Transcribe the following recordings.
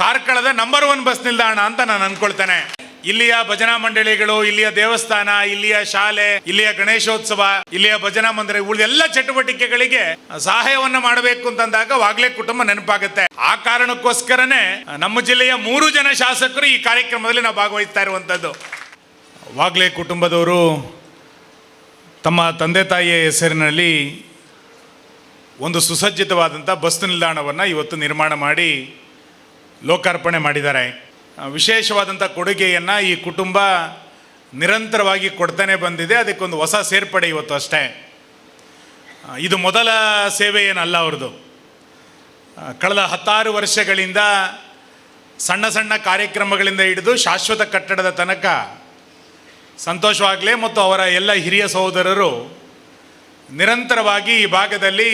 ಕಾರ್ಕಳದ number one bus ನಿಲ್ದಾಣ ಅಂತ ನಾನು ಅನ್ಕೊಳ್ತೇನೆ. ಇಲ್ಲಿಯ ಭಜನಾ ಮಂಡಳಿಗಳು, ಇಲ್ಲಿಯ ದೇವಸ್ಥಾನ, ಇಲ್ಲಿಯ ಶಾಲೆ, ಇಲ್ಲಿಯ ಗಣೇಶೋತ್ಸವ, ಇಲ್ಲಿಯ ಭಜನಾ ಮಂದಿರ ಉಳಿದೆಲ್ಲ ಚಟುವಟಿಕೆಗಳಿಗೆ ಸಹಾಯವನ್ನು ಮಾಡಬೇಕು ಅಂತಂದಾಗ ವಾಗ್ಲೆ ಕುಟುಂಬ ನೆನಪಾಗುತ್ತೆ. ಆ ಕಾರಣಕ್ಕೋಸ್ಕರನೇ ನಮ್ಮ ಜಿಲ್ಲೆಯ ಮೂರು ಜನ ಶಾಸಕರು ಈ ಕಾರ್ಯಕ್ರಮದಲ್ಲಿ ನಾವು ಭಾಗವಹಿಸ್ತಾ ಇರುವಂಥದ್ದು ವಾಗ್ಲೆ ಕುಟುಂಬದವರು ತಮ್ಮ ತಂದೆ ತಾಯಿಯ ಹೆಸರಿನಲ್ಲಿ ಒಂದು ಸುಸಜ್ಜಿತವಾದಂಥ ಬಸ್ ನಿಲ್ದಾಣವನ್ನು ಇವತ್ತು ನಿರ್ಮಾಣ ಮಾಡಿ ಲೋಕಾರ್ಪಣೆ ಮಾಡಿದ್ದಾರೆ. ವಿಶೇಷವಾದಂಥ ಕೊಡುಗೆಯನ್ನು ಈ ಕುಟುಂಬ ನಿರಂತರವಾಗಿ ಕೊಡ್ತಾನೆ ಬಂದಿದೆ. ಅದಕ್ಕೊಂದು ಹೊಸ ಸೇರ್ಪಡೆ ಇವತ್ತು ಅಷ್ಟೇ. ಇದು ಮೊದಲ ಸೇವೆ ಏನಲ್ಲ ಅವ್ರದ್ದು. ಕಳೆದ ಹತ್ತಾರು ವರ್ಷಗಳಿಂದ ಸಣ್ಣ ಸಣ್ಣ ಕಾರ್ಯಕ್ರಮಗಳಿಂದ ಹಿಡಿದು ಶಾಶ್ವತ ಕಟ್ಟಡದ ತನಕ ಸಂತೋಷವಾಗಲೇ ಮತ್ತು ಅವರ ಎಲ್ಲ ಹಿರಿಯ ಸಹೋದರರು ನಿರಂತರವಾಗಿ ಈ ಭಾಗದಲ್ಲಿ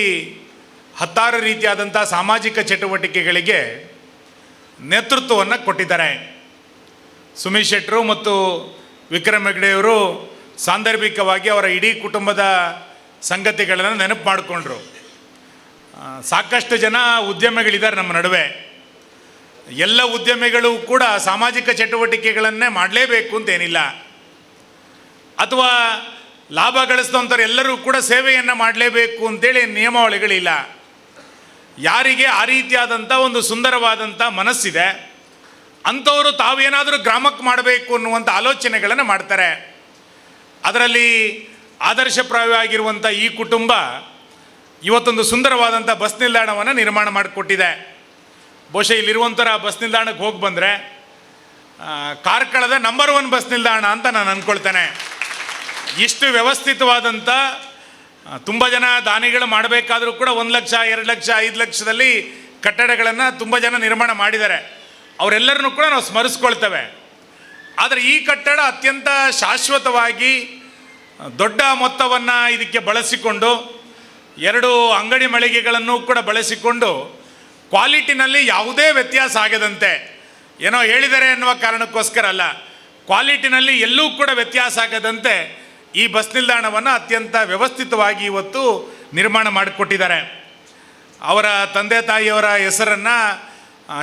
ಹತ್ತಾರು ರೀತಿಯಾದಂಥ ಸಾಮಾಜಿಕ ಚಟುವಟಿಕೆಗಳಿಗೆ ನೇತೃತ್ವವನ್ನು ಕೊಟ್ಟಿದ್ದಾರೆ. ಸುಮೀಶ್ ಶೆಟ್ಟರು ಮತ್ತು ವಿಕ್ರಮ್ ಹೆಗ್ಡೆಯವರು ಸಾಂದರ್ಭಿಕವಾಗಿ ಅವರ ಇಡೀ ಕುಟುಂಬದ ಸಂಗತಿಗಳನ್ನು ನೆನಪು ಮಾಡಿಕೊಂಡ್ರು. ಸಾಕಷ್ಟು ಜನ ಉದ್ಯಮಿಗಳಿದ್ದಾರೆ ನಮ್ಮ ನಡುವೆ. ಎಲ್ಲ ಉದ್ಯಮಿಗಳು ಕೂಡ ಸಾಮಾಜಿಕ ಚಟುವಟಿಕೆಗಳನ್ನೇ ಮಾಡಲೇಬೇಕು ಅಂತೇನಿಲ್ಲ ಅಥವಾ ಲಾಭ ಗಳಿಸಿದಂಥವ್ರು ಎಲ್ಲರೂ ಕೂಡ ಸೇವೆಯನ್ನು ಮಾಡಲೇಬೇಕು ಅಂತೇಳಿ ನಿಯಮಾವಳಿಗಳಿಲ್ಲ. ಯಾರಿಗೆ ಆ ರೀತಿಯಾದಂಥ ಒಂದು ಸುಂದರವಾದಂಥ ಮನಸ್ಸಿದೆ, ಅಂಥವರು ತಾವೇನಾದರೂ ಗ್ರಾಮಕ್ಕೆ ಮಾಡಬೇಕು ಅನ್ನುವಂಥ ಆಲೋಚನೆಗಳನ್ನು ಮಾಡ್ತಾರೆ. ಅದರಲ್ಲಿ ಆದರ್ಶಪ್ರಾಯವಾಗಿರುವಂಥ ಈ ಕುಟುಂಬ ಇವತ್ತೊಂದು ಸುಂದರವಾದಂಥ ಬಸ್ ನಿಲ್ದಾಣವನ್ನು ನಿರ್ಮಾಣ ಮಾಡಿಕೊಟ್ಟಿದೆ. ಬಹುಶಃ ಇಲ್ಲಿರುವಂಥರ ಬಸ್ ನಿಲ್ದಾಣಕ್ಕೆ ಹೋಗಿ ಬಂದರೆ ಕಾರ್ಕಳದ ನಂಬರ್ ಒನ್ ಬಸ್ ನಿಲ್ದಾಣ ಅಂತ ನಾನು ಅಂದ್ಕೊಳ್ತೇನೆ ಇಷ್ಟು ವ್ಯವಸ್ಥಿತವಾದಂಥ ತುಂಬ ಜನ ದಾನಿಗಳು ಮಾಡಬೇಕಾದರೂ ಕೂಡ ಒಂದು ಲಕ್ಷ, ಎರಡು ಲಕ್ಷ, ಐದು ಲಕ್ಷದಲ್ಲಿ ಕಟ್ಟಡಗಳನ್ನು ತುಂಬ ಜನ ನಿರ್ಮಾಣ ಮಾಡಿದ್ದಾರೆ. ಅವರೆಲ್ಲರನ್ನೂ ಕೂಡ ನಾವು ಸ್ಮರಿಸ್ಕೊಳ್ತೇವೆ. ಆದರೆ ಈ ಕಟ್ಟಡ ಅತ್ಯಂತ ಶಾಶ್ವತವಾಗಿ ದೊಡ್ಡ ಮೊತ್ತವನ್ನು ಇದಕ್ಕೆ ಬಳಸಿಕೊಂಡು, ಎರಡು ಅಂಗಡಿ ಮಳಿಗೆಗಳನ್ನು ಕೂಡ ಬಳಸಿಕೊಂಡು ಕ್ವಾಲಿಟಿನಲ್ಲಿ ಯಾವುದೇ ವ್ಯತ್ಯಾಸ ಆಗದಂತೆ. ಏನೋ ಹೇಳಿದರೆ ಎನ್ನುವ ಕಾರಣಕ್ಕೋಸ್ಕರ ಅಲ್ಲ. ಕ್ವಾಲಿಟಿನಲ್ಲಿ ಎಲ್ಲೂ ಕೂಡ ವ್ಯತ್ಯಾಸ ಆಗದಂತೆ ಈ ಬಸ್ ನಿಲ್ದಾಣವನ್ನು ಅತ್ಯಂತ ವ್ಯವಸ್ಥಿತವಾಗಿ ಇವತ್ತು ನಿರ್ಮಾಣ ಮಾಡಿಕೊಟ್ಟಿದ್ದಾರೆ. ಅವರ ತಂದೆ ತಾಯಿಯವರ ಹೆಸರನ್ನು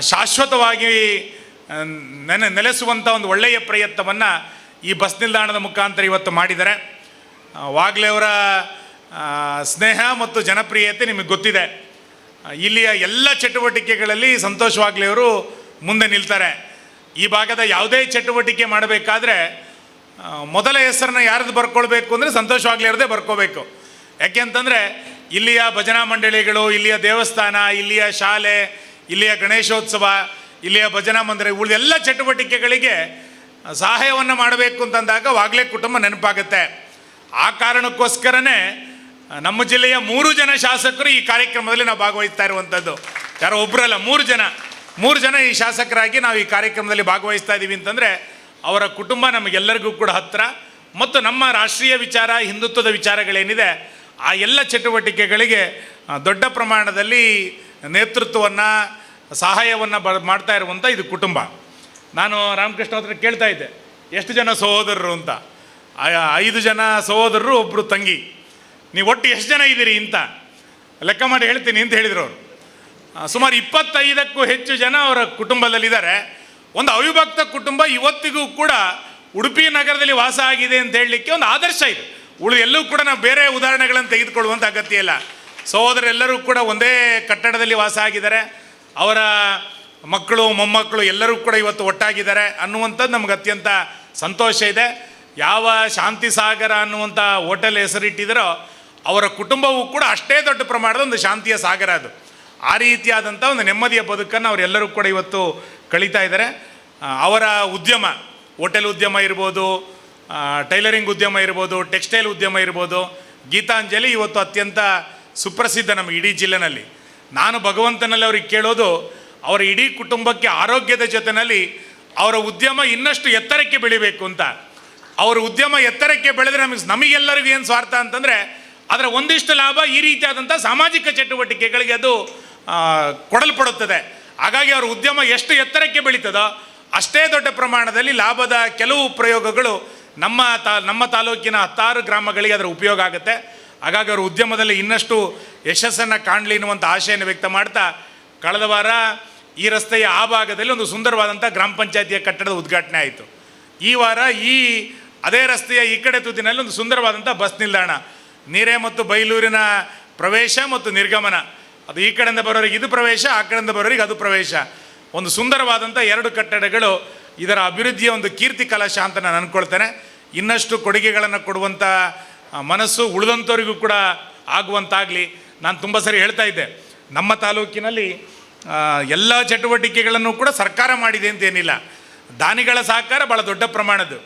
ಶಾಶ್ವತವಾಗಿ ನೆನೆ ನೆಲೆಸುವಂಥ ಒಂದು ಒಳ್ಳೆಯ ಪ್ರಯತ್ನವನ್ನು ಈ ಬಸ್ ನಿಲ್ದಾಣದ ಮುಖಾಂತರ ಇವತ್ತು ಮಾಡಿದ್ದಾರೆ. ಅವರ ಸ್ನೇಹ ಮತ್ತು ಜನಪ್ರಿಯತೆ ನಿಮಗೆ ಗೊತ್ತಿದೆ. ಇಲ್ಲಿಯ ಎಲ್ಲ ಚಟುವಟಿಕೆಗಳಲ್ಲಿ ಸಂತೋಷ್ ವಾಗ್ಲೆ ಅವರು ಮುಂದೆ ನಿಲ್ತಾರೆ. ಈ ಭಾಗದ ಯಾವುದೇ ಚಟುವಟಿಕೆ ಮಾಡಬೇಕಾದ್ರೆ ಮೊದಲ ಹೆಸರನ್ನ ಯಾರ್ದು ಬರ್ಕೊಳ್ಬೇಕು ಅಂದರೆ ಸಂತೋಷವಾಗಲಿರದೆ ಬರ್ಕೋಬೇಕು. ಯಾಕೆಂತಂದರೆ ಇಲ್ಲಿಯ ಭಜನಾ ಮಂಡಳಿಗಳು, ಇಲ್ಲಿಯ ದೇವಸ್ಥಾನ, ಇಲ್ಲಿಯ ಶಾಲೆ, ಇಲ್ಲಿಯ ಗಣೇಶೋತ್ಸವ, ಇಲ್ಲಿಯ ಭಜನಾ ಮಂದಿರ ಉಳಿದೆಲ್ಲ ಚಟುವಟಿಕೆಗಳಿಗೆ ಸಹಾಯವನ್ನು ಮಾಡಬೇಕು ಅಂತಂದಾಗ ವಾಗ್ಲೆ ಕುಟುಂಬ ನೆನಪಾಗುತ್ತೆ. ಆ ಕಾರಣಕ್ಕೋಸ್ಕರನೇ ನಮ್ಮ ಜಿಲ್ಲೆಯ ಮೂರು ಜನ ಶಾಸಕರು ಈ ಕಾರ್ಯಕ್ರಮದಲ್ಲಿ ನಾವು ಭಾಗವಹಿಸ್ತಾ ಇರುವಂಥದ್ದು ಯಾರೋ ಒಬ್ಬರಲ್ಲ ಮೂರು ಜನ. ಮೂರು ಜನ ಈ ಶಾಸಕರಾಗಿ ನಾವು ಈ ಕಾರ್ಯಕ್ರಮದಲ್ಲಿ ಭಾಗವಹಿಸ್ತಾ ಇದ್ದೀವಿ ಅಂತಂದರೆ ಅವರ ಕುಟುಂಬ ನಮಗೆಲ್ಲರಿಗೂ ಕೂಡ ಹತ್ತಿರ ಮತ್ತು ನಮ್ಮ ರಾಷ್ಟ್ರೀಯ ವಿಚಾರ, ಹಿಂದುತ್ವದ ವಿಚಾರಗಳೇನಿದೆ, ಆ ಎಲ್ಲ ಚಟುವಟಿಕೆಗಳಿಗೆ ದೊಡ್ಡ ಪ್ರಮಾಣದಲ್ಲಿ ನೇತೃತ್ವವನ್ನು, ಸಹಾಯವನ್ನು ಬ, ಮಾಡ್ತಾ ಇರುವಂಥ ಇದು ಕುಟುಂಬ. ನಾನು ರಾಮಕೃಷ್ಣ ಹತ್ರ ಕೇಳ್ತಾ ಇದ್ದೆ, ಎಷ್ಟು ಜನ ಸಹೋದರರು ಅಂತ? ಐದು ಜನ ಸಹೋದರರು ಒಬ್ಬರು ತಂಗಿ. ನೀವು ಒಟ್ಟು ಎಷ್ಟು ಜನ ಇದ್ದೀರಿ ಅಂತ? ಲೆಕ್ಕ ಮಾಡಿ ಹೇಳ್ತೀನಿ ಅಂತ ಹೇಳಿದರು ಅವರು. ಸುಮಾರು ಇಪ್ಪತ್ತೈದಕ್ಕೂ ಹೆಚ್ಚು ಜನ ಅವರ ಕುಟುಂಬದಲ್ಲಿದ್ದಾರೆ. ಒಂದು ಅವಿಭಕ್ತ ಕುಟುಂಬ ಇವತ್ತಿಗೂ ಕೂಡ ಉಡುಪಿ ನಗರದಲ್ಲಿ ವಾಸ ಆಗಿದೆ ಅಂತ ಹೇಳಲಿಕ್ಕೆ ಒಂದು ಆದರ್ಶ ಇದೆ. ಉಳಿದ ಎಲ್ಲೂ ಕೂಡ ನಾವು ಬೇರೆ ಉದಾಹರಣೆಗಳನ್ನು ತೆಗೆದುಕೊಳ್ಳುವಂಥ ಅಗತ್ಯ ಇಲ್ಲ. ಸಹೋದರೆಲ್ಲರೂ ಕೂಡ ಒಂದೇ ಕಟ್ಟಡದಲ್ಲಿ ವಾಸ ಆಗಿದ್ದಾರೆ. ಅವರ ಮಕ್ಕಳು, ಮೊಮ್ಮಕ್ಕಳು ಎಲ್ಲರೂ ಕೂಡ ಇವತ್ತು ಒಟ್ಟಾಗಿದ್ದಾರೆ ಅನ್ನುವಂಥದ್ದು ನಮ್ಗೆ ಅತ್ಯಂತ ಸಂತೋಷ ಇದೆ. ಯಾವ ಶಾಂತಿ ಸಾಗರ ಅನ್ನುವಂಥ ಹೋಟೆಲ್ ಹೆಸರಿಟ್ಟಿದ್ದಾರೋ ಅವರ ಕುಟುಂಬವೂ ಕೂಡ ಅಷ್ಟೇ ದೊಡ್ಡ ಪ್ರಮಾಣದ ಒಂದು ಶಾಂತಿಯ ಸಾಗರ ಅದು. ಆ ರೀತಿಯಾದಂಥ ಒಂದು ನೆಮ್ಮದಿಯ ಬದುಕನ್ನು ಅವರೆಲ್ಲರೂ ಕೂಡ ಇವತ್ತು ಕಳೀತಾ ಇದ್ದಾರೆ. ಅವರ ಉದ್ಯಮ, ಹೋಟೆಲ್ ಉದ್ಯಮ ಇರ್ಬೋದು ಟೈಲರಿಂಗ್ ಉದ್ಯಮ ಇರ್ಬೋದು, ಟೆಕ್ಸ್ಟೈಲ್ ಉದ್ಯಮ ಇರ್ಬೋದು, ಗೀತಾಂಜಲಿ ಇವತ್ತು ಅತ್ಯಂತ ಸುಪ್ರಸಿದ್ಧ ನಮ್ಮ ಇಡೀ ಜಿಲ್ಲೆನಲ್ಲಿ. ನಾನು ಭಗವಂತನಲ್ಲಿ ಅವ್ರಿಗೆ ಕೇಳೋದು, ಅವರ ಇಡೀ ಕುಟುಂಬಕ್ಕೆ ಆರೋಗ್ಯದ ಜೊತೆಯಲ್ಲಿ ಅವರ ಉದ್ಯಮ ಇನ್ನಷ್ಟು ಎತ್ತರಕ್ಕೆ ಬೆಳಿಬೇಕು ಅಂತ. ಅವರ ಉದ್ಯಮ ಎತ್ತರಕ್ಕೆ ಬೆಳೆದ್ರೆ ನಮಗೆ, ನಮಗೆಲ್ಲರಿಗೂ ಏನು ಸ್ವಾರ್ಥ ಅಂತಂದರೆ, ಅದರ ಒಂದಿಷ್ಟು ಲಾಭ ಈ ರೀತಿಯಾದಂಥ ಸಾಮಾಜಿಕ ಚಟುವಟಿಕೆಗಳಿಗೆ ಅದು ಕೊಡಲ್ಪಡುತ್ತದೆ. ಹಾಗಾಗಿ ಅವರ ಉದ್ಯಮ ಎಷ್ಟು ಎತ್ತರಕ್ಕೆ ಬೆಳೀತದೋ ಅಷ್ಟೇ ದೊಡ್ಡ ಪ್ರಮಾಣದಲ್ಲಿ ಲಾಭದ ಕೆಲವು ಪ್ರಯೋಗಗಳು ನಮ್ಮ ತಾ, ನಮ್ಮ ತಾಲೂಕಿನ ಹತ್ತಾರು ಗ್ರಾಮಗಳಿಗೆ ಅದರ ಉಪಯೋಗ ಆಗುತ್ತೆ. ಹಾಗಾಗಿ ಅವರು ಉದ್ಯಮದಲ್ಲಿ ಇನ್ನಷ್ಟು ಯಶಸ್ಸನ್ನು ಕಾಣಲಿ ಎನ್ನುವಂಥ ಆಶೆಯನ್ನು ವ್ಯಕ್ತ ಮಾಡ್ತಾ ಕಳೆದ ವಾರ ಈ ರಸ್ತೆಯ ಆ ಭಾಗದಲ್ಲಿ ಒಂದು ಸುಂದರವಾದಂಥ ಗ್ರಾಮ ಪಂಚಾಯತಿಯ ಕಟ್ಟಡದ ಉದ್ಘಾಟನೆ ಆಯಿತು. ಈ ವಾರ ಈ ಅದೇ ರಸ್ತೆಯ ಈ ಕಡೆ ತುದಿನಲ್ಲಿ ಒಂದು ಸುಂದರವಾದಂಥ ಬಸ್ ನಿಲ್ದಾಣ. ನೀರೆ ಮತ್ತು ಬೈಲೂರಿನ ಪ್ರವೇಶ ಮತ್ತು ನಿರ್ಗಮನ. ಅದು ಈ ಕಡೆಯಿಂದ ಬರೋರಿಗೆ ಇದು ಪ್ರವೇಶ, ಆ ಕಡೆಯಿಂದ ಬರೋರಿಗೆ ಅದು ಪ್ರವೇಶ. ಒಂದು ಸುಂದರವಾದಂಥ ಎರಡು ಕಟ್ಟಡಗಳು ಇದರ ಅಭಿವೃದ್ಧಿಯ ಒಂದು ಕೀರ್ತಿ ಕಲಶ ಅಂತ ನಾನು ಅಂದ್ಕೊಳ್ತೇನೆ ಇನ್ನಷ್ಟು ಕೊಡುಗೆಗಳನ್ನು ಕೊಡುವಂಥ ಮನಸ್ಸು ಉಳಿದಂಥವ್ರಿಗೂ ಕೂಡ ಆಗುವಂತಾಗಲಿ. ನಾನು ತುಂಬ ಸರಿ ಹೇಳ್ತಾ ಇದ್ದೆ. ನಮ್ಮ ತಾಲೂಕಿನಲ್ಲಿ ಎಲ್ಲ ಚಟುವಟಿಕೆಗಳನ್ನು ಕೂಡ ಸರ್ಕಾರ ಮಾಡಿದೆ ಅಂತ ಏನಿಲ್ಲ. ದಾನಿಗಳ ಸಹಕಾರ ಭಾಳ ದೊಡ್ಡ ಪ್ರಮಾಣದ್ದು.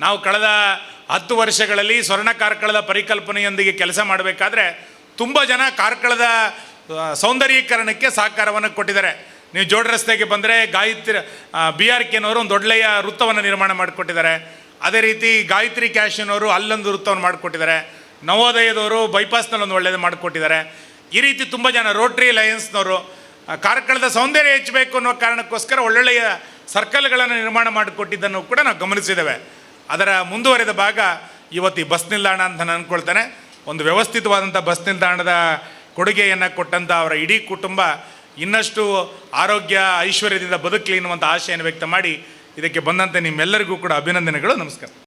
ನಾವು ಕಳೆದ ಹತ್ತು ವರ್ಷಗಳಲ್ಲಿ ಸ್ವರ್ಣ ಕಾರ್ಕಳದ ಪರಿಕಲ್ಪನೆಯೊಂದಿಗೆ ಕೆಲಸ ಮಾಡಬೇಕಾದ್ರೆ ತುಂಬ ಜನ ಕಾರ್ಕಳದ ಸೌಂದರ್ಯೀಕರಣಕ್ಕೆ ಸಹಕಾರವನ್ನು ಕೊಟ್ಟಿದ್ದಾರೆ. ನೀವು ಜೋಡ ರಸ್ತೆಗೆ ಬಂದರೆ ಗಾಯತ್ರಿ ಬಿ ಆರ್ ಕೆನವರು ಒಂದು ದೊಡ್ಡೆಯ ವೃತ್ತವನ್ನು ನಿರ್ಮಾಣ ಮಾಡಿಕೊಟ್ಟಿದ್ದಾರೆ. ಅದೇ ರೀತಿ ಗಾಯತ್ರಿ ಕ್ಯಾಶಿನವರು ಅಲ್ಲೊಂದು ವೃತ್ತವನ್ನು ಮಾಡಿಕೊಟ್ಟಿದ್ದಾರೆ. ನವೋದಯದವರು ಬೈಪಾಸ್ನಲ್ಲಿ ಒಂದು ಒಳ್ಳೆಯದು ಮಾಡಿಕೊಟ್ಟಿದ್ದಾರೆ. ಈ ರೀತಿ ತುಂಬ ಜನ ರೋಟ್ರಿ ಲಯನ್ಸ್ನವರು ಕಾರ್ಕಳದ ಸೌಂದರ್ಯ ಹೆಚ್ಚಬೇಕು ಅನ್ನೋ ಕಾರಣಕ್ಕೋಸ್ಕರ ಒಳ್ಳೊಳ್ಳೆಯ ಸರ್ಕಲ್ಗಳನ್ನು ನಿರ್ಮಾಣ ಮಾಡಿಕೊಟ್ಟಿದ್ದನ್ನು ಕೂಡ ನಾವು ಗಮನಿಸಿದ್ದೇವೆ. ಅದರ ಮುಂದುವರೆದ ಭಾಗ ಇವತ್ತು ಈ ಬಸ್ ನಿಲ್ದಾಣ ಅಂತ ನಾನು ಅಂದ್ಕೊಳ್ತೇನೆ. ಒಂದು ವ್ಯವಸ್ಥಿತವಾದಂಥ ಬಸ್ ನಿಲ್ದಾಣದ ಕೊಡುಗೆಯನ್ನು ಕೊಟ್ಟಂಥ ಅವರ ಇಡೀ ಕುಟುಂಬ ಇನ್ನಷ್ಟು ಆರೋಗ್ಯ, ಐಶ್ವರ್ಯದಿಂದ ಬದುಕಲಿ ಎನ್ನುವಂಥ ಆಶೆಯನ್ನು ವ್ಯಕ್ತ ಮಾಡಿ ಇದಕ್ಕೆ ಬಂದಂತೆ ನಿಮ್ಮೆಲ್ಲರಿಗೂ ಕೂಡ ಅಭಿನಂದನೆಗಳು, ನಮಸ್ಕಾರ.